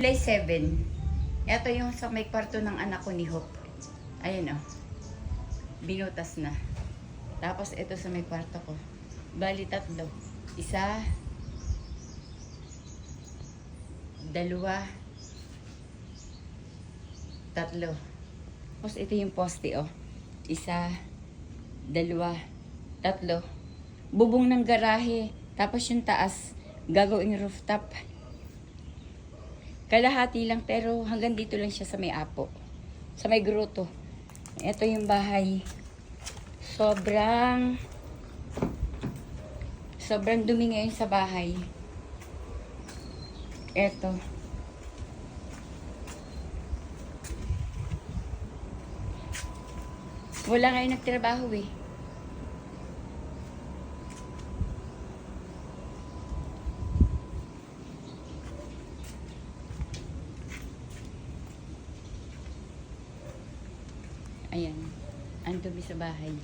July 7. Ito yung sa may kwarto ng anak ko ni Hope. Ayun oh. Binutas na. Tapos ito sa may kwarto ko. Bali tatlo. Isa. Dalawa. Tatlo. Tapos ito yung poste oh. Isa. Dalawa. Tatlo. Bubong ng garahe. Tapos yung taas. Gagawing rooftop. Kalahati lang pero hanggang dito lang siya sa may apo. Sa may gruto. Ito yung bahay. Sobrang sobrang dumi ngayon sa bahay. Ito. Wala ngayon nagtrabaho eh. Ayan. Ang dumi sa bahay.